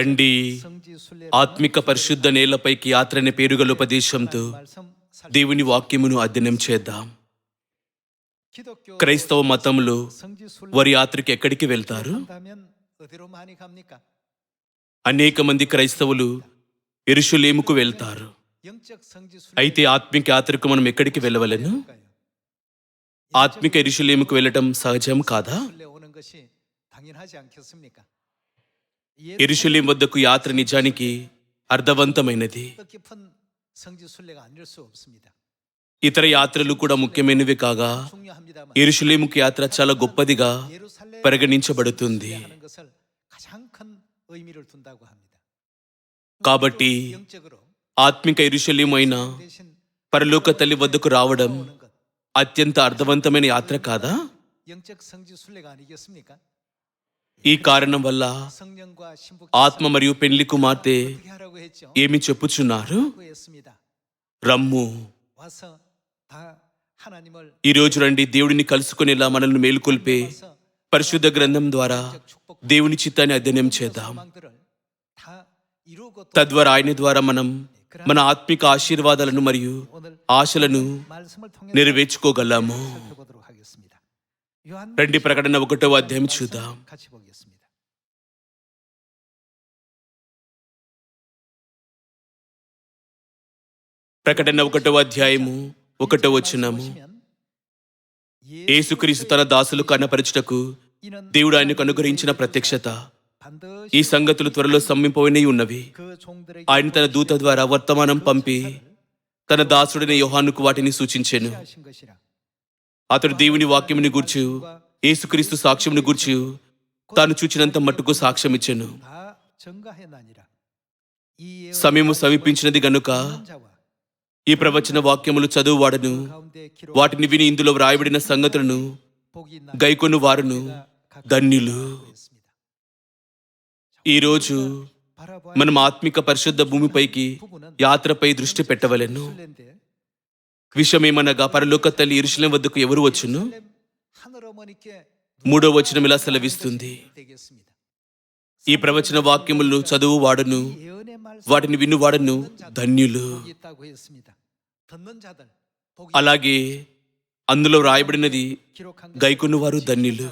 రండి. ఆత్మిక పరిశుద్ధ నేలపైకి యాత్ర అనే పేరుగల ఉపదేశంతో దేవుని వాక్యమును అధ్యయనం చేద్దాం. క్రైస్తవ మతంలో వారి యాత్రకి ఎక్కడికి వెళ్తారు? అనేక మంది క్రైస్తవులు ఎరుషులేముకు వెళ్తారు. అయితే ఆత్మిక యాత్రకు మనం ఎక్కడికి వెళ్ళవలను? ఆత్మిక ఎరుషులేముకు వెళ్ళటం సహజం కాదా? ఎరుషులేం వద్దకు యాత్ర నిజానికి అర్థవంతమైనది. ఇతర యాత్రలు కూడా ముఖ్యమైనవి కాగా ఎరుషులేముకు యాత్ర చాలా గొప్పదిగా పరిగణించబడుతుంది. కాబట్టి ఆత్మిక ఎరుషులేము అయిన పరలోక తల్లి వద్దకు రావడం అత్యంత అర్థవంతమైన యాత్ర కాదా? ఈ కారణం వల్ల ఆత్మ మరియు పెళ్ళి కుమార్తె ఏమి చెప్పుచున్నారు? రమ్ము. ఈ రోజు రండి దేవుడిని కలుసుకునేలా మనల్ని మేలుకొల్పే పరిశుద్ధ గ్రంథం ద్వారా దేవుని చిత్తాన్ని అధ్యయనం చేద్దాం. తద్వారా ఆయన ద్వారా మనం మన ఆత్మిక ఆశీర్వాదాలను మరియు ఆశలను నెరవేర్చుకోగలము. రండి ప్రకటన ఒకటో అధ్యాయం చూద్దాం. ప్రకటన ఒకటో అధ్యాయము ఒకటో వచనము. యేసుక్రీస్తు తన దాసులు కనపరచుటకు దేవుడు ఆయనకు అనుగ్రహించిన ప్రత్యక్షత. ఈ సంగతులు త్వరలో సమ్మిపోయినవి ఉన్నవి. ఆయన తన దూత ద్వారా వర్తమానం పంపి తన దాసుడైన యోహానుకు వాటిని సూచించెను. అతడు దేవుని వాక్యముని గూర్చు యేసుక్రీస్తు సాక్ష్యముని గూర్చు తాను చూచినంత మట్టుకు సాక్ష్యం ఇచ్చెను సమయము సమీపించినది గనుక ఈ ప్రవచన వాక్యములు చదువువాడను వాటిని విని ఇందులో వ్రాయబడిన సంగతులను గైకొను వారును ధన్యులు. ఈరోజు మనం ఆత్మిక పరిశుద్ధ భూమిపైకి యాత్రపై దృష్టి పెట్టవలెను. విషమేమనగా పరలోక తల్లి ఇరుషులం వద్దకు ఎవరు వచ్చును? మూడో వచనం ఇలా సెలవిస్తుంది. ఈ ప్రవచన వాక్యములను చదువు వాడను వాటిని వినువాడను ధన్యులు. అలాగే అందులో రాయబడినది గైకున్నవారు ధన్యులు.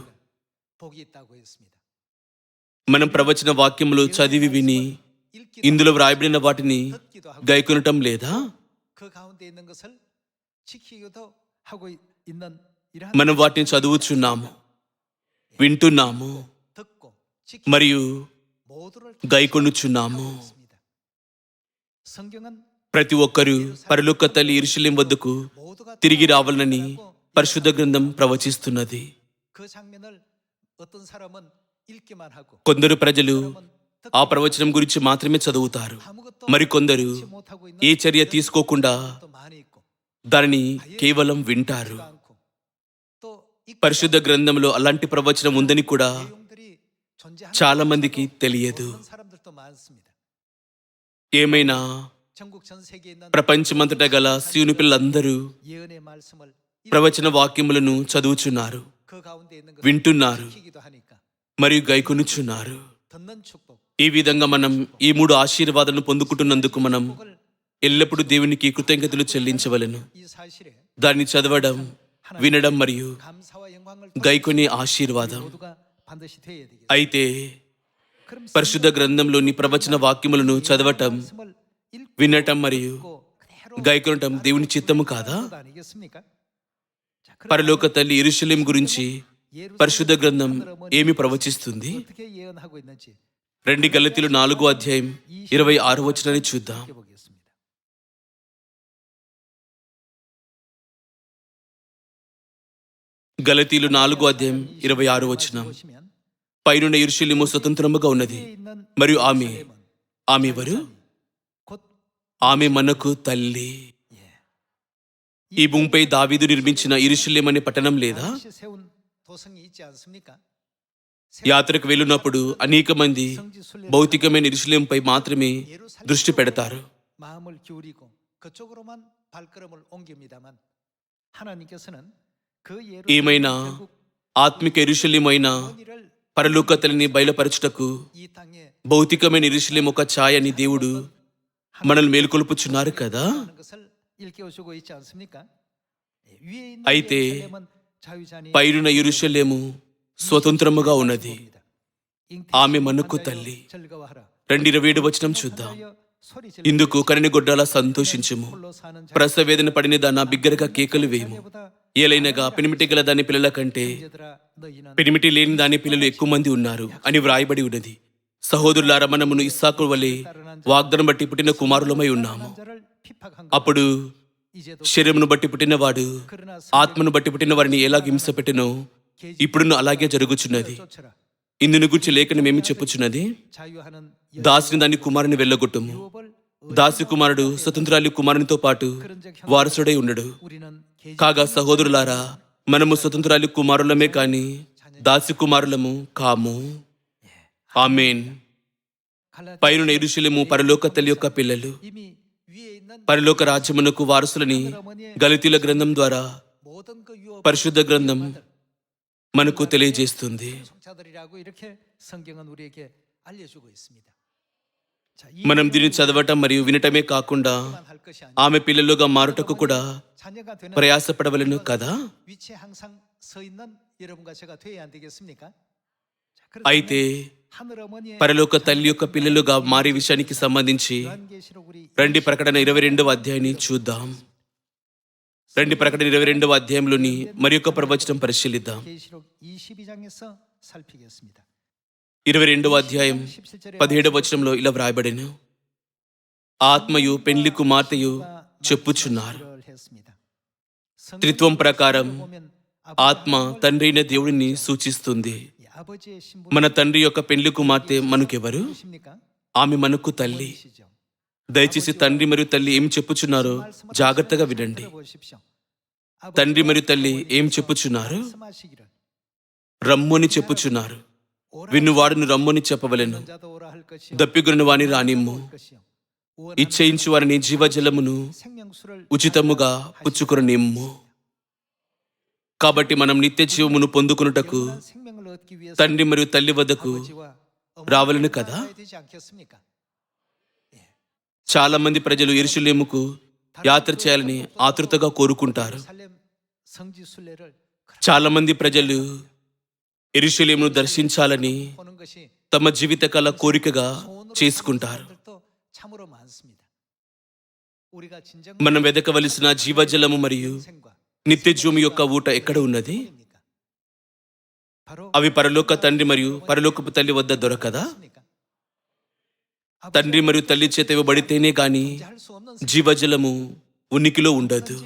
మనం ప్రవచన వాక్యములు చదివి విని ఇందులో వ్రాయబడిన వాటిని గైకొనటం లేదా? మనం వాటిని చదువుచున్నాము వింటున్నాము మరియు గైకొనుచున్నాము. ప్రతి ఒక్కరూ పరలోక తల్లి ఇరుషులేం వద్దకు తిరిగి రావాలని పరిశుద్ధ గ్రంథం ప్రవచిస్తున్నది. కొందరు ప్రజలు ఆ ప్రవచనం గురించి మాత్రమే చదువుతారు. మరికొందరు ఏ చర్య తీసుకోకుండా దానిని కేవలం వింటారు. పరిశుద్ధ గ్రంథంలో అలాంటి ప్రవచనం ఉందని కూడా చాలా మందికి తెలియదు. ఏమైనా ప్రపంచమంతటా గల శివుని పిల్లలందరూ ప్రవచన వాక్యములను చదువుచున్నారు వింటున్నారు మరియు గైకొనుచున్నారు. ఈ విధంగా మనం ఈ మూడు ఆశీర్వాదాలను పొందుకుంటున్నందుకు మనం ఎల్లప్పుడూ దేవునికి కృతజ్ఞతలు చెల్లించవలెను. దాన్ని చదవడం వినడం మరియు గైకొని ఆశీర్వాదం. అయితే పరిశుద్ధ గ్రంథంలోని ప్రవచన వాక్యములను చదవటం వినటం మరియు గైకొనటం దేవుని చిత్తము కాదా? పరలోక తల్లి ఇరుషలేం గురించి పరిశుద్ధ గ్రంథం ఏమి ప్రవచిస్తుంది? రెండు గలతీలు నాలుగో అధ్యాయం ఇరవై ఆరు వచనాన్ని చూద్దాం. గలతీలు నాలుగో అధ్యాయం ఇరవై ఆరు వచనం పైనున్న ఇరుషులేము స్వతంత్రముగా ఉన్నది మరియు ఆమె ఆమె ఎవరు ఆమె మనకు తల్లి ఈ భూమిపై దావీదు నిర్మించిన ఇరుషులేం అనే పట్టణం లేదా యాత్రకు వెళ్ళినప్పుడు అనేక మంది భౌతికమైన ఇరుషులేంపై మాత్రమే దృష్టి పెడతారు 마음을 기울이고 그쪽으로만 발걸음을 옮깁니다만 하나님께서는 그 예루살렘 ఏమైనా ఆత్మిక ఇరుశల్యమైన పరలోకతలని బయలుపరచుటకు భౌతికమైన ఇరుశల్యం ఒక ఛాయని దేవుడు మనల్ని మేలుకొల్పుచున్నారు కదా? అయితే పైరున ఇరుశల్యము స్వతంత్రముగా ఉన్నది. ఆమె మనకు తల్లి. రెండు ఇరవై ఏడు వచనం చూద్దాం. ఇందుకు కరిని గొడ్డాల సంతోషించము. ప్రసవేదన పడిన దాన బిగ్గరగా కేకలు వేయము. ఏలైనగా పినిమిటి గల దాని పిల్లల కంటే పినిమిటి లేని దాని పిల్లలు ఎక్కువ మంది ఉన్నారు అని వ్రాయబడి ఉన్నది. సహోదరుల మనమును ఇస్సాకు వలె వాగ్దనం బట్టి పుట్టిన కుమారులమై ఉన్నాము. అప్పుడు శరీరమును బట్టి పుట్టినవాడు ఆత్మను బట్టి పుట్టిన వారిని ఎలా హింస పెట్టినో ఇప్పుడును అలాగే జరుగుచున్నది. ఇందుని గురించి మేము చెప్పుచున్నది? దాసిని దాని కుమారుని వెళ్ళగొట్టము. దాసి కుమారుడు స్వతంత్రాలి కుమారునితో పాటు వారసుడై ఉండడు. కాగా సహోదరులారా మనము స్వతంత్రాలి కుమారులమే కాని దాసి కుమారులము కాము. ఆమెన్. పైన నైరుశులము పరలోక తల్లి యొక్క పిల్లలు. పరలోక రాజ్యమునకు వారసులని గళితుల గ్రంథం ద్వారా పరిశుద్ధ గ్రంథం మనకు తెలియజేస్తుంది. మనం దీన్ని చదవటం మరియు వినటమే కాకుండా ఆమె పిల్లలుగా మారుటకు కూడా ప్రయాసపడవలను కదా? అయితే పరలోక తల్లి యొక్క పిల్లలుగా మారే విషయానికి సంబంధించి రెండు ప్రకటన ఇరవై రెండవ అధ్యాయాన్ని చూద్దాం. రెండు ప్రకటన ఇరవై రెండవ అధ్యాయంలోని మరి యొక్క ప్రవచనం పరిశీలిద్దాం. ఇరవై రెండవ అధ్యాయం పదిహేడవ వచనంలో ఇలా వ్రాయబడిన. ఆత్మయు పెండ్లి కుమార్తెయు చెప్పుచున్నారు. త్రిత్వం ప్రకారం ఆత్మ తండ్రి అయిన దేవుడిని సూచిస్తుంది. మన తండ్రి యొక్క పెండ్లి కుమార్తె మనకెవరు? ఆమె మనకు తల్లి. దయచేసి తండ్రి మరియు తల్లి ఏం చెప్పుచున్నారో జాగ్రత్తగా వినండి. తండ్రి మరియు తల్లి ఏం చెప్పుచున్నారు? రమ్ము అని చెప్పుచున్నారు. విన్ను వాడిని రమ్ముని చెప్పవలెను. దప్పిగురిని వాని రానిమ్ము ఇచ్చేయించు వారిని జీవజలమును ఉచితముగా పుచ్చుకుని నిమ్ము కాబట్టి మనం నిత్య జీవమును పొందుకున్నటకు తండ్రి మరియు తల్లి వద్దకు రావలను కదా? చాలా మంది ప్రజలు ఇరుషులేముకు యాత్ర చేయాలని ఆతృతగా కోరుకుంటారు. చాలా మంది ప్రజలు ఎరుషలేమును దర్శించాలని తమ జీవిత కళ కోరికగా చేసుకుంటారు మనం వెదకవలసిన జీవజలము మరియు నిత్యజూమి యొక్క ఊట ఎక్కడ ఉన్నది అవి పరలోక తండ్రి మరియు పరలోకపు తల్లి వద్ద దొరకదా తండ్రి మరియు తల్లి చేత ఇవ్వబడితేనే గాని జీవజలము ఉనికిలో ఉండదు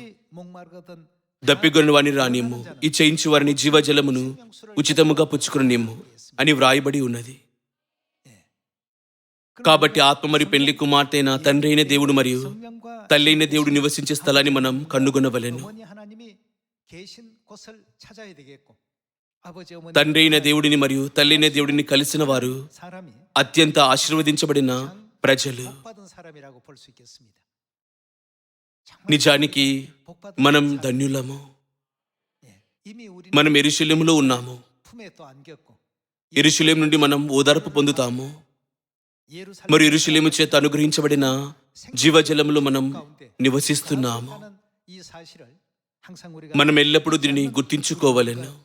దప్పిగొని వారిని రానిమ్ము. ఈ చేయించి వారిని జీవజలమును ఉచితముగా పుచ్చుకునిమ్ము అని వ్రాయబడి ఉన్నది. కాబట్టి ఆత్మ మరియు పెళ్ళి కుమార్తె అయిన తండ్రి అయిన దేవుడు మరియు తల్లి అయిన దేవుడు నివసించే స్థలాన్ని మనం కనుగొనవలెను తండ్రి అయిన దేవుడిని మరియు తల్లి అయిన దేవుడిని కలిసిన వారు అత్యంత ఆశీర్వదించబడిన ప్రజలు. నిజానికి మనం ధన్యులము. మనం ఎరుశల్యములో ఉన్నాము. ఎరుశల్యం నుండి మనం ఓదార్పు పొందుతాము. మరియు ఎరుశల్యము చేత అనుగ్రహించబడిన జీవజలములు మనం నివసిస్తున్నాము. మనం ఎల్లప్పుడూ దీనిని గుర్తించుకోవాలను.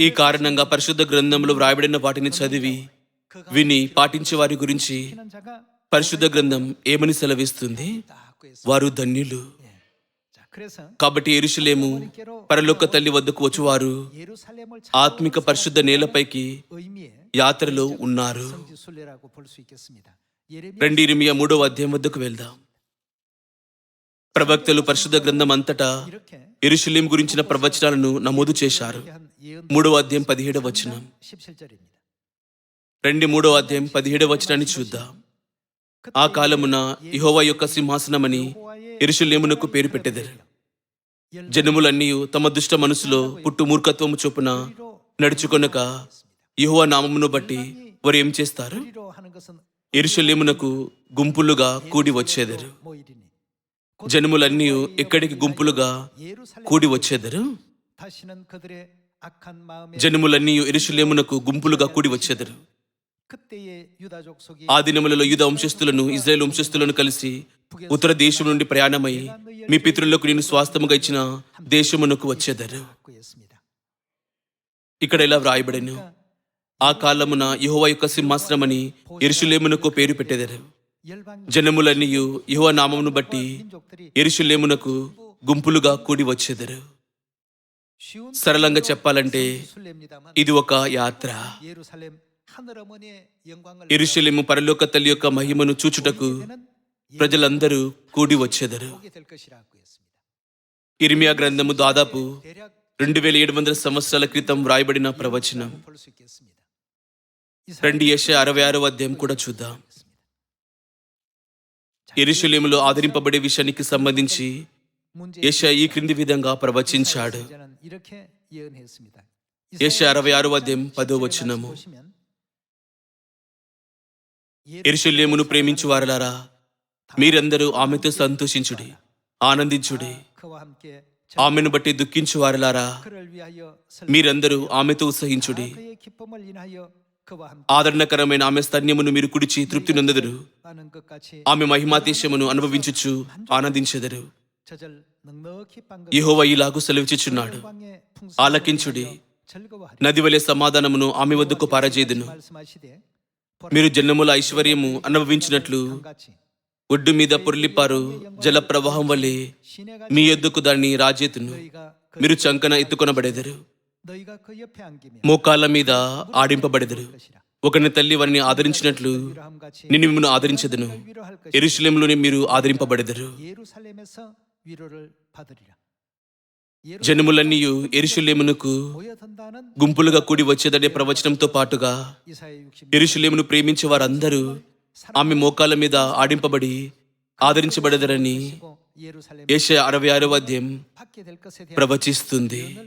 ఈ కారణంగా పరిశుద్ధ గ్రంథంలో వ్రాయబడిన వాటిని చదివి విని పాటించే వారి గురించి పరిశుద్ధ గ్రంథం ఏమని సెలవిస్తుంది? వారు ధన్యులు. కాబట్టి ఎరుషులేము పరలోక తల్లి వద్దకు వచ్చువారు. ఆత్మిక పరిశుద్ధ నేలపైకి యాత్రలో ఉన్నారు. రెండు ఇరిమియ మూడవ అధ్యాయం వద్దకు వెళ్దాం. ప్రవక్తలు పరిశుద్ధ గ్రంథం అంతటా ఎరుషులేం గురించిన ప్రవచనాలను నమోదు చేశారు. మూడవ అధ్యాయం పదిహేడవ వచనం. రెండు మూడవ అధ్యాయం పదిహేడవ వచనాన్ని చూద్దాం. ఆ కాలమున యహోవా యొక్క సింహాసనమని ఇరుషులేమునకు పేరు పెట్టెదరు. జనములన్నీ తమ దుష్ట మనసులో పుట్టు మూర్ఖత్వము చొప్పున నడుచుకొనక యహోవా నామమును బట్టి వారు ఏం చేస్తారు? ఇరుషులేమునకు గుంపులుగా కూడి వచ్చేదరు. జనములన్నీ ఎక్కడికి గుంపులుగా కూడి వచ్చేదరు? జనములన్నీ ఇరుషులేమునకు గుంపులుగా కూడి వచ్చేదరు. ఆ దినములలో యుద్ధ వంశస్థులను ఇజ్రాయేల్ వంశస్థులను కలిసి ఉత్తర దేశం నుండి ప్రయాణమై మీ పితృలకు నేను స్వాస్థముగా ఇచ్చిన దేశమునకు వచ్చేదారు. ఇక్కడ ఇలా వ్రాయబడాను. ఆ కాలమున యహోవ యొక్క సింహాసనమని ఎరుషులేమునకు పేరు పెట్టేదారు. జనములన్నీ యుహో నామమును బట్టి ఎరుషులేమునకు గుంపులుగా కూడి వచ్చేదారు. సరళంగా చెప్పాలంటే ఇది ఒక యాత్ర. ఇరుషలిము పరలోక తల్లి యొక్క మహిమను చూచుటకు ప్రజలందరూ కూడి వచ్చేదరు ఇరిమియా గ్రంథము దాదాపు రెండు వేల ఏడు వందల సంవత్సరాల క్రితం వ్రాయబడిన ప్రవచనం రెండు యశ అరవై ఆరో అధ్యాయం కూడా చూద్దాం ఎరుషులేములో ఆదరింపబడే విషయానికి సంబంధించి యశ ఈ క్రింది విధంగా ప్రవచించాడు యశ అరవై ఆరో అధ్యాయం పదో వచనము ఎరుశల్యమును ప్రేమించు వారలారా మీరందరూ ఆమెతో సంతోషించుడి ఆనందించుడి. ఆమెను బట్టి దుఃఖించు వారలారా మీరందరూ ఆమెతో ఉత్సహించుడి. ఆదరణకరమైన ఆమె స్తన్యమును మీరు కుడిచి తృప్తి నొందదురు. ఆమె మహిమాతీశమును అనుభవించుచు ఆనందించెదరు. యహోవ ఇలాగు సెలవిచ్చుచున్నాడు. ఆలకించుడి. నది వలె సమాధానమును ఆమె వద్దకు పారజేదును మీరు జన్మముల ఐశ్వర్యము అనుభవించినట్లు ఒడ్డు మీద పొర్లిపారు జల ప్రవాహం వల్లే మీ ఎద్దుకు దాన్ని రాజేతును. మీరు చంకన ఎత్తుకొనబడేదరు. మోకాళ్ళ మీద ఆడింపబడేదరు. ఒకరిని తల్లి వారిని ఆదరించినట్లు నిన్ను మిమ్మల్ని ఆదరించదును. ఎరుశలంలోనే మీరు ఆదరింపబడేదరు. జనములన్నీ ఎరుషులేమునకు గుంపులుగా కూడి వచ్చేదనే ప్రవచనంతో పాటుగా ఎరుషులేమును ప్రేమించే వారందరూ ఆమె మోకాల మీద ఆడింపబడి ఆదరించబడదరని ఏష అరవై ఆరవ అధ్యాయం ప్రవచిస్తుంది.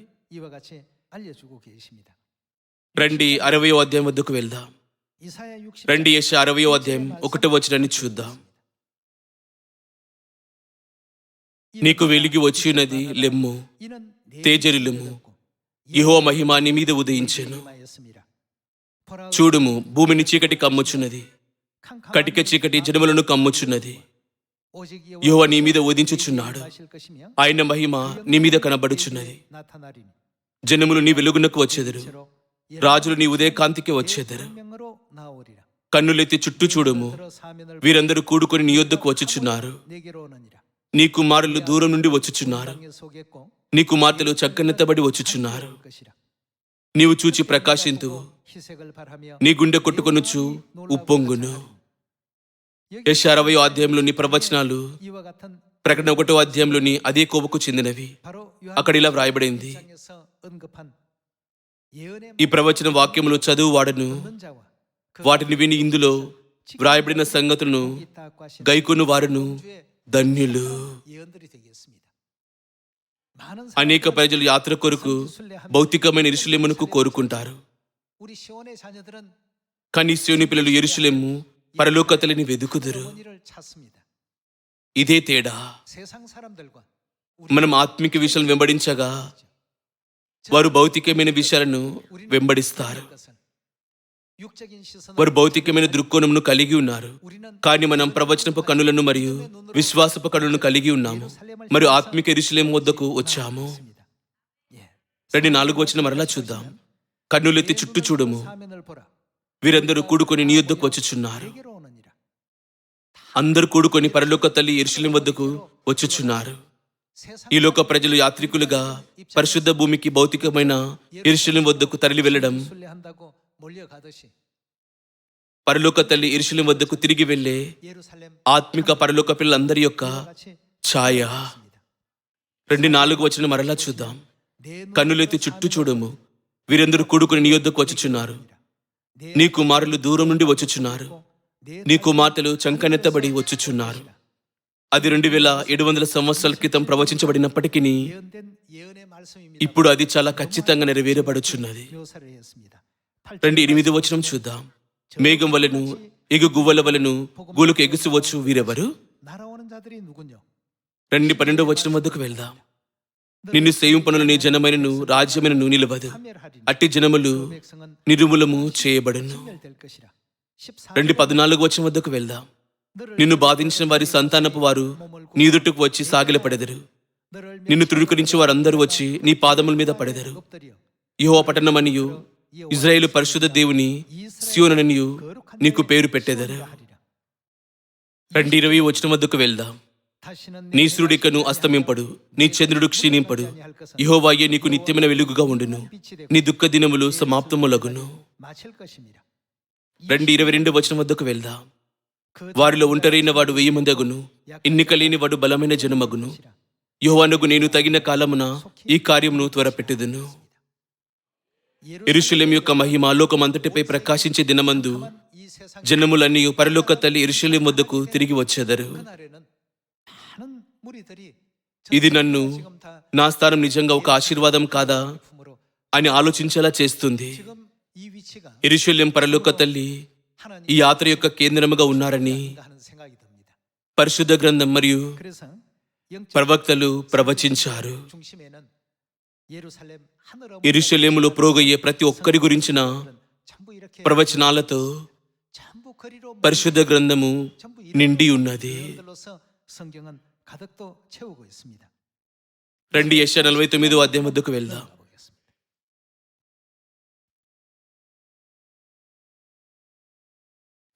రండి అరవయో అధ్యాయం వద్దకు వెళ్దాం. రండి యశ అరవయో అధ్యాయం ఒకటో వచ్చినని చూద్దాం. నీకు వెలిగి వచ్చినది లెమ్ము తేజరి లెమ్ము. ఇహో మహిమా నీ మీద ఉదయించాను. చూడుము భూమిని చీకటి కమ్ముచున్నది కటిక చీకటి జనములను కమ్ముచున్నది. యువ నీ మీద ఉదించుచున్నాడు ఆయన మహిమ నీ మీద కనబడుచున్నది. జనములు నీ వెలుగునకు వచ్చేదరు రాజులు నీ ఉదయకాంతికి వచ్చేదరు. కన్నులెత్తి చుట్టూ చూడము వీరందరూ కూడుకుని నీ యొద్దకు వచ్చుచున్నారు. నీ కుమారులు దూరం నుండి వచ్చుచున్నారు. నీ కుమార్తెలు చక్కనెత్తబడి వచ్చుచున్నారు. నీవు చూచి ప్రకాశింతు నీ గుండె కొట్టుకొనుచు ఉప్పొంగును. యశ అరవయో అధ్యాయంలోని ప్రవచనాలు ప్రకటన ఒకటో అధ్యాయంలోని అదే కోవకు చెందినవి. అక్కడ ఇలా వ్రాయబడింది. ఈ ప్రవచన వాక్యములు చదువు వాడను. వాటిని విని ఇందులో వ్రాయబడిన సంగతులను గైకును వారును ధన్యులు. అనేక ప్రజలు యాత్ర కొరకు భౌతికమైన ఇరుషులేమునకు కోరుకుంటారు. కానీ శివుని పిల్లలు ఎరుషులేము పరలోకతలని వెదుకుదురు. ఇదే తేడా. మనం ఆత్మిక విషయాలను వెంబడించగా వారు భౌతికమైన విషయాలను వెంబడిస్తారు. వారు భౌతికమైన దృక్కోణమును కలిగి ఉన్నారు. కానీ మనం ప్రవచనపు కనులను మరియు విశ్వాసపు కనులను కలిగి ఉన్నాము. మరియు ఆత్మిక ఇరుషులేం వద్దకు వచ్చాము. రెండు నాలుగు వచ్చిన మరలా చూద్దాం. కన్నులెత్తి చుట్టూ చూడము. వీరందరూ కూడుకొని నీ యొద్దకు వచ్చుచున్నారు. అందరూ కూడుకొని పరలోక తల్లి ఇరుషులం వద్దకు వచ్చుచున్నారు. ఈ లోక ప్రజలు యాత్రికులుగా పరిశుద్ధ భూమికి భౌతికమైన ఇరుషులం వద్దకు తరలి వెళ్ళడం పరలోక తల్లి ఇరుషుల వద్దకు తిరిగి వెళ్ళే ఆత్మిక పరలోక పిల్లలందరి యొక్క ఛాయ. రెండు నాలుగు వచ్చిన మరలా చూద్దాం. కన్నులెత్తి చుట్టూ చూడము. వీరందరూ కొడుకుని నీ వద్దకు వచ్చుచున్నారు. నీ కుమారులు దూరం నుండి వచ్చుచున్నారు. నీ కుమార్తెలు చంకనెత్తబడి వచ్చుచున్నారు. అది రెండు వేల ఏడు వందల సంవత్సరాల క్రితం ప్రవచించబడినప్పటికీ ఇప్పుడు అది చాలా ఖచ్చితంగా నెరవేరబడుచున్నది. రండి ఎనిమిది వచనం చూద్దాం. మేఘం వలను ఎగు గువ్వల వలను గూలుకు ఎగుసవచ్చు వీరెవరు? రండి పన్నెండు వచనం వద్దకు వెళ్దాం. నిన్ను సేయం నీ జనమైనను రాజ్యమైనను నిలవదు. అట్టి జనములు నిరుములము చేయబడును. రెండు పద్నాలుగు వచ్చిన వద్దకు వెళ్దాం. నిన్ను బాధించిన వారి సంతానపు వారు నీ దుట్టుకు వచ్చి సాగిలపడెదరు. నిన్ను తృణీకరించి వారందరూ వచ్చి నీ పాదముల మీద పడెదరు. యహో పట్టణమనియు ఇజ్రాయేలు పరిశుద్ధ దేవుని సియోననియు నీకు పేరు పెట్టేదరా. రెండు ఇరవై వచ్చిన వద్దకు వెళ్దాం. నీ సూర్యుడికను అస్తమింపడు నీ చంద్రుడు క్షీణింపడు. యహోవాయే నీకు నిత్యమైన వెలుగుగా ఉండును. నీ దుఃఖ దినములు సమాప్తములగును. రెండు ఇరవై రెండు వచ్చిన వద్దకు వెళ్దాం. వారిలో ఒంటరైన వాడు వెయ్యి మందగును ఎన్నిక లేని వాడు బలమైన జనమగును. యోవానుగు నేను తగిన కాలమున ఈ కార్యమును త్వరపెట్టుదును. ఇరుషులేం యొక్క మహిమ లోకమంతటిపై ప్రకాశించే దినమందు జనములన్నీ పరలోక తల్లి ఇరుషులేం వద్దకు తిరిగి వచ్చేదరు. ఇది నన్ను నా స్థానం నిజంగా ఒక ఆశీర్వాదం కాదా అని ఆలోచించేలా చేస్తుంది. ఇరుషుల్యం పరలోక తల్లి ఈ యాత్ర యొక్క కేంద్రముగా ఉన్నారని పరిశుద్ధ గ్రంథం మరియు ప్రవక్తలు ప్రవచించారు. ఎరుషలేములో ప్రోగయ్యే ప్రతి ఒక్కరి గురించిన ప్రవచనాలతో పరిశుద్ధ గ్రంథము నిండి ఉన్నది రెండు ఎస్ నలభై తొమ్మిదో అధ్యాయం వద్దకు వెళ్దాం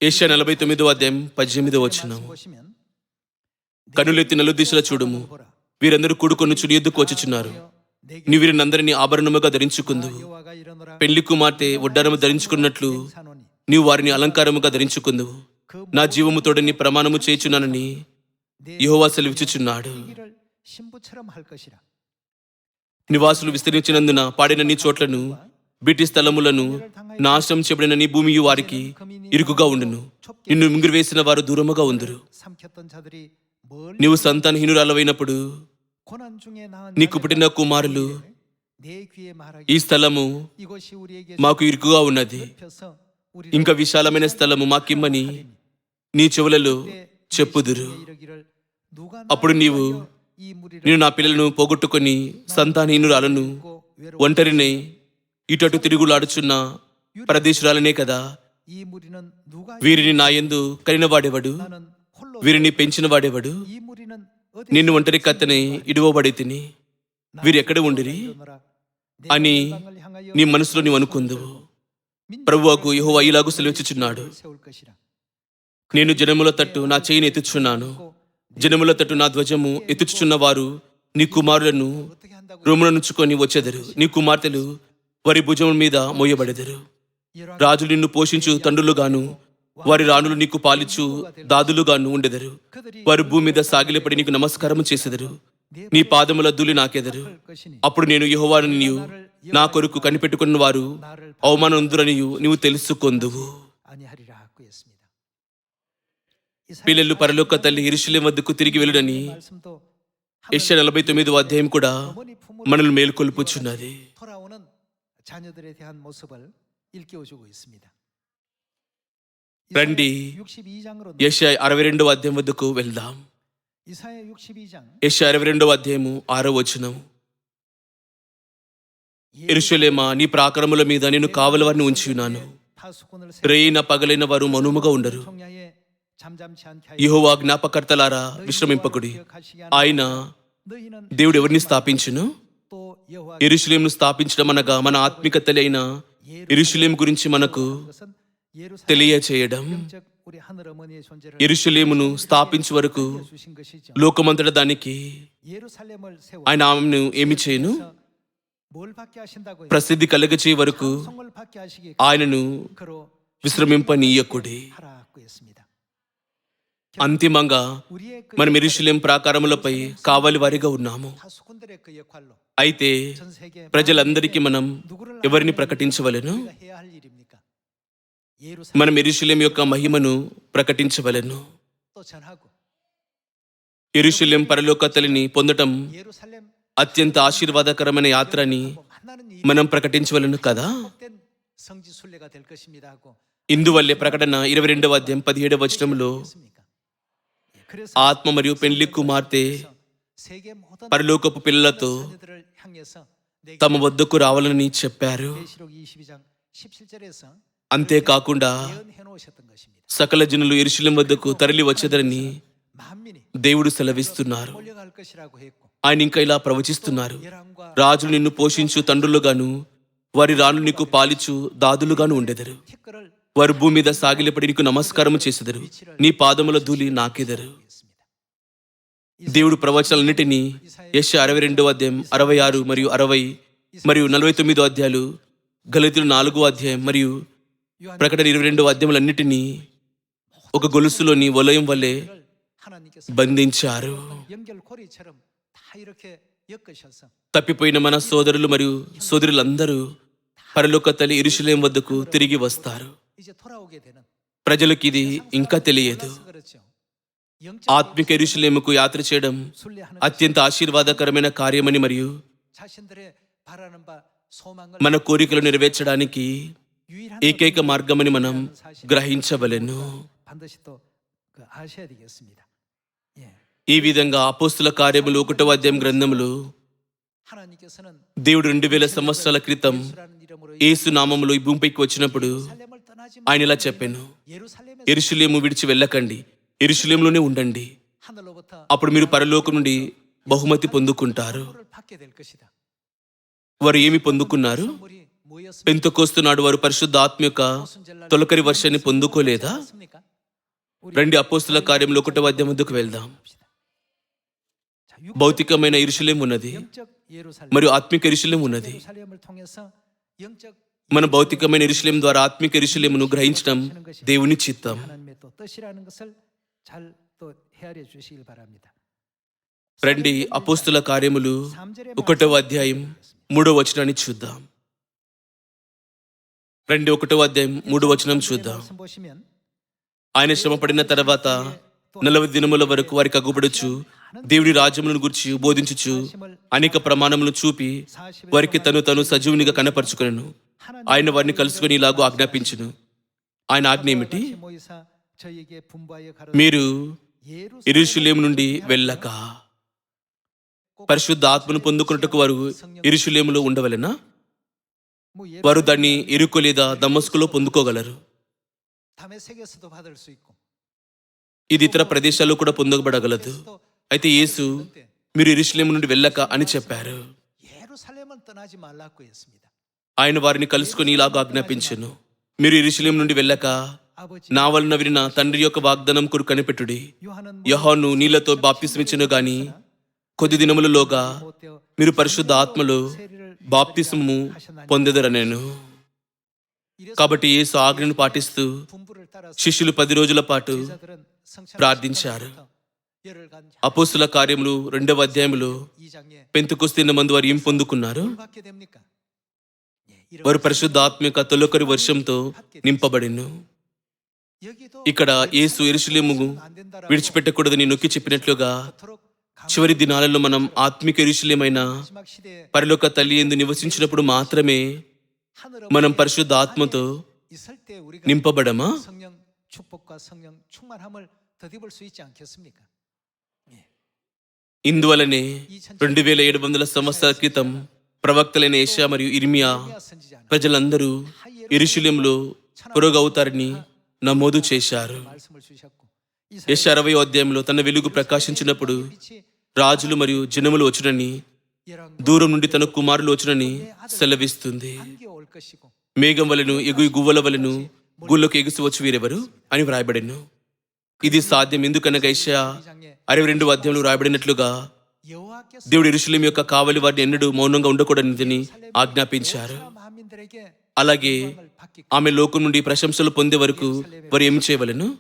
ఏషియా నలభై తొమ్మిదో అధ్యాయం పద్దెనిమిదో వచ్చినాము కనులెత్తి నలు దిశలో చూడుము వీరందరూ కూడుకొనుచుని ఎద్దుకు వచ్చుచున్నారు నీవు వీరినందరినీ ఆభరణముగా ధరించుకుందు. పెళ్ళి కుమార్తె ఒడ్డారము ధరించుకున్నట్లు నీవు వారిని అలంకారముగా ధరించుకుందు. నా జీవము తోడని ప్రమాణము చేయుచున్నానని యహోవా విచుచున్నాడు నివాసులు విస్తరించినందున పాడిన నీ చోట్లను బ్రిటిష్ స్థలములను నాశనం చెప్పిన నీ భూమి వారికి ఇరుకుగా ఉండును. నిన్ను మింగిరివేసిన వారు దూరముగా ఉందరు. నీవు సంతానహీనురాలవైనప్పుడు నీకు పుట్టిన కుమారులు ఈ స్థలము మాకు ఇరుకుగా ఉన్నది. ఇంకా విశాలమైన స్థలము మాకిమ్మని నీ చెవులలో చెప్పుదురు. అప్పుడు నీవు నేను నా పిల్లలను పోగొట్టుకుని సంతానహీనురాలను ఒంటరినై ఇటు తిరుగులాడుచున్న ప్రదేశురాలనే కదా. వీరిని నా కలిగిన వాడేవాడు వీరిని పెంచిన వాడేవాడు నిన్ను ఒంటరి కత్తిని ఇడువబడి తిని వీరెక్కడ ఉండిరి? అని నీ మనసులో నీవు అనుకుందువు. ప్రభువాకు యహో ఇలాగు సెలవిచ్చుచున్నాడు. నేను జనముల తట్టు నా చేయిని ఎత్తుచున్నాను. జనముల తట్టు నా ధ్వజము ఎత్తుచున్న వారు నీ కుమారులను నుంచుకొని వచ్చెదరు. నీ కుమార్తెలు వారి భుజముల మీద మోయబడెదరు. రాజు నిన్ను పోషించు తండ్రులు గాను వారి రాణులు నీకు పాలిచ్చు దాదులుగాను ఉండెదరు. వారు భూమి మీద సాగిలిపడి నీకు నమస్కారం చేసెదరు. నీ పాదముల దులి నాకెదరు. అప్పుడు నేను యహోవాను నా కొరకు కనిపెట్టుకున్న వారు అవమానందురనియు నీవు తెలుసుకొందువు. పిల్లలు పరలోక తల్లి ఇరుషుల వద్దకు తిరిగి వెళ్ళుడని యశ నలభై తొమ్మిది అధ్యాయం కూడా మనల్ని మేల్కొల్పుచున్నది. రండి. యషయా అరవై రెండు అధ్యాయం వద్దకు వెళ్దాం. యషయా అరవై రెండు అధ్యాయము ఆరో వచనం. ఇరుషులేమా నీ ప్రాకరముల మీద నేను కావల వారిని ఉంచి ఉన్నాను. రేయిన పగలైన వారు మనుముగా ఉండరు. యహోవా జ్ఞాపకర్తలారా విశ్రమింపకుడి. ఆయన దేవుడు ఎవరిని స్థాపించును? ఇరుషులేంను స్థాపించడం అనగా మన ఆత్మికతలైన ఇరుషులేం గురించి మనకు తెలియచేయడం. ఎరుషులేమును స్థాపించే వరకు లోకమంతట దానికి ఆయన ఆమెను ఏమి చేయను? ప్రసిద్ధి కలగచే వరకు ఆయనను విశ్రమింపనీయకుడి. అంతిమంగా మనం ఇరుషులేం ప్రాకారములపై కావాలి వారిగా ఉన్నాము. అయితే ప్రజలందరికీ మనం ఎవరిని ప్రకటించవలను? మనం ఎరుశల్యం యొక్క మహిమను ప్రకటించవలను. ఎరుశల్యం పరలోక తల్లిని పొందటం అత్యంత ఆశీర్వాదకరమైన యాత్ర అని మనం ప్రకటించవలను కదా? ఇందువల్లే ప్రకటన ఇరవై రెండవ అధ్యాయం పదిహేడవ వచనంలో ఆత్మ మరియు పెళ్ళి కుమార్తె పరలోకపు పిల్లలతో తమ వద్దకు రావాలని చెప్పారు. అంతేకాకుండా సకల జనులు ఎరుశలం వద్దకు తరలి వచ్చేదని దేవుడు సెలవిస్తున్నారు. ఆయన ఇంకా ఇలా ప్రవచిస్తున్నారు. రాజులు నిన్ను పోషించు తండ్రులుగాను వారి రాను నీకు పాలిచు దాదులుగాను ఉండేదరు. వారు భూమి మీద సాగిలిపడి నీకు నమస్కారం చేసేదరు. నీ పాదముల ధూళి నాకేదరు. దేవుడు ప్రవచనాలన్నిటినీ యశ అరవై రెండో అధ్యాయం అరవై ఆరు మరియు అరవై మరియు నలభై తొమ్మిదో అధ్యాయాలు గలితులు నాలుగో అధ్యాయం మరియు ప్రకటన ఇరవై రెండు వాద్యములన్నిటినీ ఒక గొలుసులోని వలయం వలె బంధించారు. తప్పిపోయిన మన సోదరులు మరియు సోదరులందరూ పరలోక తల్లి ఇరుషులేం వద్దకు తిరిగి వస్తారు. ప్రజలకు ఇది ఇంకా తెలియదు. ఆత్మిక ఇరుషులేముకు యాత్ర చేయడం అత్యంత ఆశీర్వాదకరమైన కార్యమని మరియు మన కోరికలు నెరవేర్చడానికి ఏకైక మార్గమని మనం గ్రహించవలెను. ఈ విధంగా అపోస్తుల కార్యములు ఒకటో అధ్యాయం గ్రంథములు దేవుడు రెండు వేల సంవత్సరాల క్రితం ఏసు నామములు ఈ భూమిపైకి వచ్చినప్పుడు ఆయన ఇలా చెప్పాను. ఎరుషులేము విడిచి వెళ్ళకండి. ఎరుషులేములోనే ఉండండి. అప్పుడు మీరు పరలోకం నుండి బహుమతి పొందుకుంటారు. వారు ఏమి పొందుకున్నారు? పెంతుకొస్తున్నాడు వారు పరిశుద్ధ ఆత్మ యొక్క తొలకరి వర్షాన్ని పొందుకోలేదా? రెండు అపోస్తుల కార్యంలో ఒకటో ముందుకు వెళ్దాం. భౌతికమైన ఇరుషులేం ఉన్నది మరియు ఆత్మిక ఇరుషులేం ఉన్నది. మన భౌతికమైన ఇరుషులేం ద్వారా ఆత్మిక ఇరుషులేమును గ్రహించడం దేవుని చిత్తం. రండి అపోస్తుల కార్యములు ఒకటవ అధ్యాయం మూడవ వచనాన్ని చూద్దాం. రెండు ఒకటో అధ్యాయం మూడు వచనం చూద్దాం. ఆయన శ్రమ పడిన తర్వాత నలభై దినముల వరకు వారికి అగ్గుపడుచు దేవుడి రాజ్యములను గురించి బోధించుచు అనేక ప్రమాణములు చూపి వారికి తను తను సజీవునిగా కనపరుచుకును ఆయన వారిని కలుసుకుని ఇలాగూ ఆజ్ఞాపించును. ఆయన ఆజ్ఞ ఏమిటి? మీరు ఇరుషులేం నుండి వెళ్ళక పరిశుద్ధ ఆత్మను పొందుకున్నట్టుకు వారు ఇరుషులేములో ఉండవలెనా? వారు దాన్ని ఇరుకు లేదా దమస్కులో పొందుకోగలరు. ఇది ఇతర ప్రదేశాల్లో కూడా పొందబడగలదు. అయితే యేసు మీరు ఇరుషులేము నుండి వెళ్ళక అని చెప్పారు. ఆయన వారిని కలుసుకుని ఇలాగ ఆజ్ఞాపించను. మీరు ఇరుషులేం నుండి వెళ్ళక నా వలన విరిన తండ్రి యొక్క వాగ్దానం కొరకు కనిపెట్టుడి. యహోను నీళ్ళతో బాప్తిస్మించను గాని కొద్ది దినములలోగా మీరు పరిశుద్ధ ఆత్మలు బాప్తిసము పొందెదరనేను. కాబట్టి యేసు ఆజ్ఞను పాటిస్తూ శిష్యులు పది రోజుల పాటు ప్రార్థించారు. అపోస్తుల కార్యములు రెండవ అధ్యాయంలో పెంతుకొస్తున్న మందు వారు ఏం పొందుకున్నారు? వారు పరిశుద్ధ ఆత్మిక తొలకరి వర్షంతో నింపబడిను. ఇక్కడ ఏసు ఎరుషులేము విడిచిపెట్టకూడదని నొక్కి చెప్పినట్లుగా చివరి దినాలలో మనం ఆత్మిక రుషులమైన పరిలోక తల్లి ఎందు నివసించినప్పుడు మాత్రమే మనం పరిశుద్ధ ఆత్మతో నింపబడమా? ఇందువలనే రెండు వేల ఏడు వందల సంవత్సరాల క్రితం ప్రవక్తలైన ఏషియా మరియు ఇర్మియా ప్రజలందరూ ఇరుశుల్యంలో పురోగవుతారని నమోదు చేశారు. యశ అరవై అధ్యాయంలో తన వెలుగు ప్రకాశించినప్పుడు రాజులు మరియు జనములు వచ్చునని దూరం నుండి తన కుమారులు వచ్చునని సెలవిస్తుంది. మేఘం వలను ఎగు గువ్వల వలను గుళ్ళకు ఎగిసి వచ్చి వీరెవరు అని వ్రాయబడిను. ఇది సాధ్యం. ఎందుకనగా ఇషా అరవై రెండు అధ్యాయంలో రాయబడినట్లుగా దేవుడి ఋషులం యొక్క కావలి వారిని ఎన్నడూ మౌనంగా ఉండకూడని ఆజ్ఞాపించారు. అలాగే ఆమె లోకం నుండి ప్రశంసలు పొందే వరకు వారు ఏమి చేయవలను?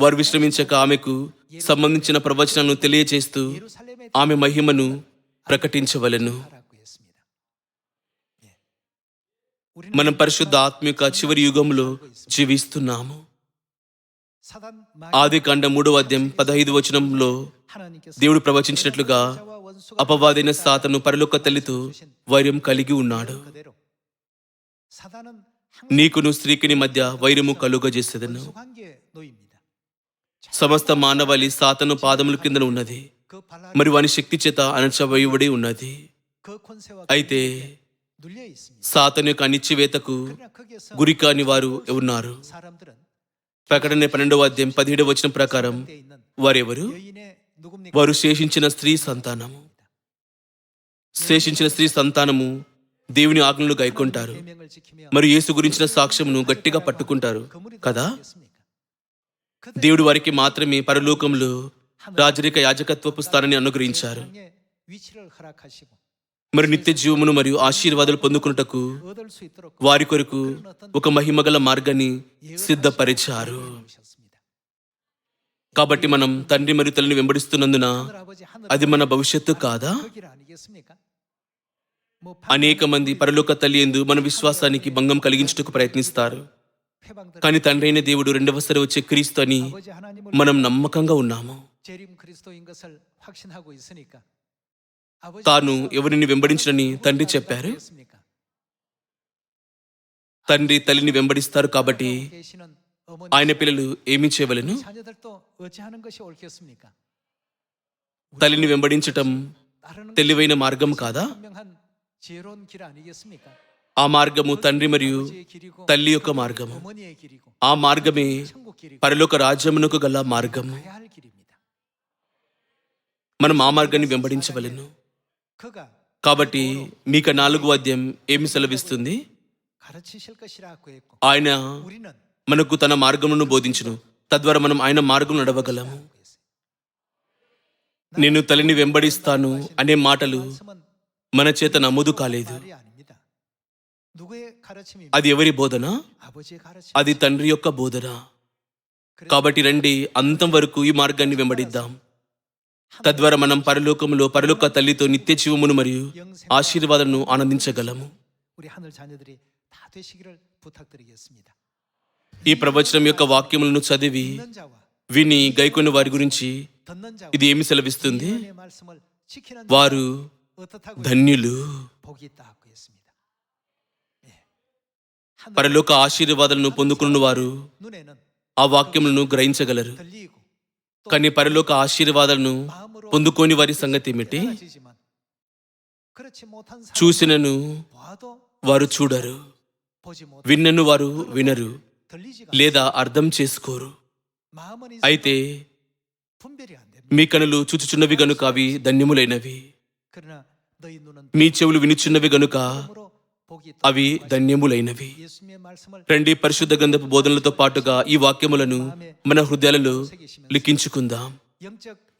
వారు విశ్రమించక ఆమెకు సంబంధించిన ప్రవచనను తెలియచేస్తూ ఆమె మహిమను ప్రకటించవలను. మనం పరిశుద్ధ ఆత్మిక చివరి యుగంలో జీవిస్తున్నాము. ఆది కాండ మూడవ అధ్యాయం పదహైదు వచనంలో దేవుడు ప్రవచించినట్లుగా అపవాదైన సాతను పరలోక తల్లితో వైర్యం కలిగి ఉన్నాడు. నీకును స్త్రీకిని మధ్య వైరము కలుగజేసేదను. సమస్త మానవాళి సాతను పాదముల కింద ఉన్నది. మరి వాని శక్తి చేత అణచవేయబడి ఉన్నది. అయితే సాతను యొక్క అనిచ్చివేతకు గురి కాని వారు ఉన్నారు ప్రకటన పన్నెండవ అధ్యాయం పదిహేడవ వచ్చిన ప్రకారం వారెవరు? వారు శేషించిన స్త్రీ సంతానము. శేషించిన స్త్రీ సంతానము దేవుని ఆజ్ఞలు గైకొంటారు. మరియు యేసు గురించిన సాక్ష్యమును గట్టిగా పట్టుకుంటారు కదా? దేవుడు వారికి మాత్రమే పరలోకంలో రాజరిక యాజకత్వపు స్థానాన్ని అనుగ్రహించారు. మరి నిత్య జీవమును మరియు ఆశీర్వాదాలు పొందుకున్నటకు వారి కొరకు ఒక మహిమగల మార్గాన్ని సిద్ధపరిచారు. కాబట్టి మనం తండ్రి మరియు తల్లిని వెంబడిస్తున్నందున అది మన భవిష్యత్తు కాదా? అనేక మంది పరలోక తల్లి ఎందు మన విశ్వాసానికి భంగం కలిగించుటకు ప్రయత్నిస్తారు. కానీ తండ్రి అయిన దేవుడు రెండవసారి వచ్చే క్రీస్తు అని మనం నమ్మకంగా ఉన్నాము. తాను ఎవరిని వెంబడించడని తండ్రి చెప్పారు. తండ్రి తల్లిని వెంబడిస్తారు కాబట్టి ఆయన పిల్లలు ఏమి చేయవలను. తల్లిని వెంబడించటం తెలివైన మార్గం కాదా? ఆ మార్గము తండ్రి మరియు తల్లి యొక్క మార్గము. ఆ మార్గమే పరలోక రాజ్యమునకు గల మార్గము. మనం ఆ మార్గాన్ని వెంబడించవలను. కాబట్టి మీకు నాలుగు వాద్యం ఏమి సెలవిస్తుంది? ఆయన మనకు తన మార్గమును బోధించును. తద్వారా మనం ఆయన మార్గం నడవగలము. నేను తల్లిని వెంబడిస్తాను అనే మాటలు మన చేత నమోదు కాలేదు. అది ఎవరి బోధన? అది తండ్రి యొక్క బోధన? కాబట్టి రండి అంతం వరకు ఈ మార్గాన్ని వెంబడిద్దాం. తద్వారా మనం పరలోకంలో పరలోక తల్లితో నిత్య జీవమును మరియు ఆశీర్వాదమును ఆనందించగలము. ఈ ప్రవచనం యొక్క వాక్యములను చదివి విని గైకొని వారి గురించి ఇది ఏమి సెలవిస్తుంది? వారు ధన్యులు. పరలోక ఆశీర్వాదాలను పొందుకున్న వారు ఆ వాక్యములను గ్రహించగలరు. కానీ పరలోక ఆశీర్వాదాలను పొందుకోని వారి సంగతి ఏమిటి? చూసినను వారు చూడరు. విన్నను వారు వినరు. లేదా అర్థం చేసుకోరు. అయితే మీ కనులు చూచుచున్నవి గనుక అవి ధన్యములైనవి. మీ చెవులు వినుచున్నవి గనుక అవి ధన్యములైనవి. రండి పరిశుద్ధ గంధపు బోధనలతో పాటుగా ఈ వాక్యములను మన హృదయాలలో లిఖించుకుందాం.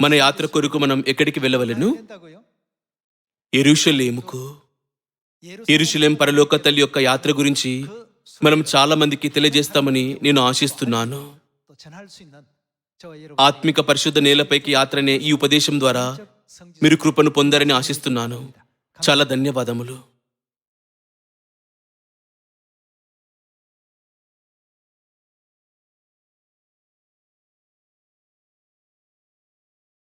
మన యాత్ర కొరకు మనం ఎక్కడికి వెళ్ళవలను? ఎరుషలేముకు. ఎరుషలేం పరలోక తల్లి యొక్క యాత్ర గురించి మనం చాలా మందికి తెలియజేస్తామని నేను ఆశిస్తున్నాను. ఆత్మిక పరిశుద్ధ నేలపైకి యాత్రనే ఈ ఉపదేశం ద్వారా మీరు కృపను పొందారని ఆశిస్తున్నాను. చాలా ధన్యవాదములు.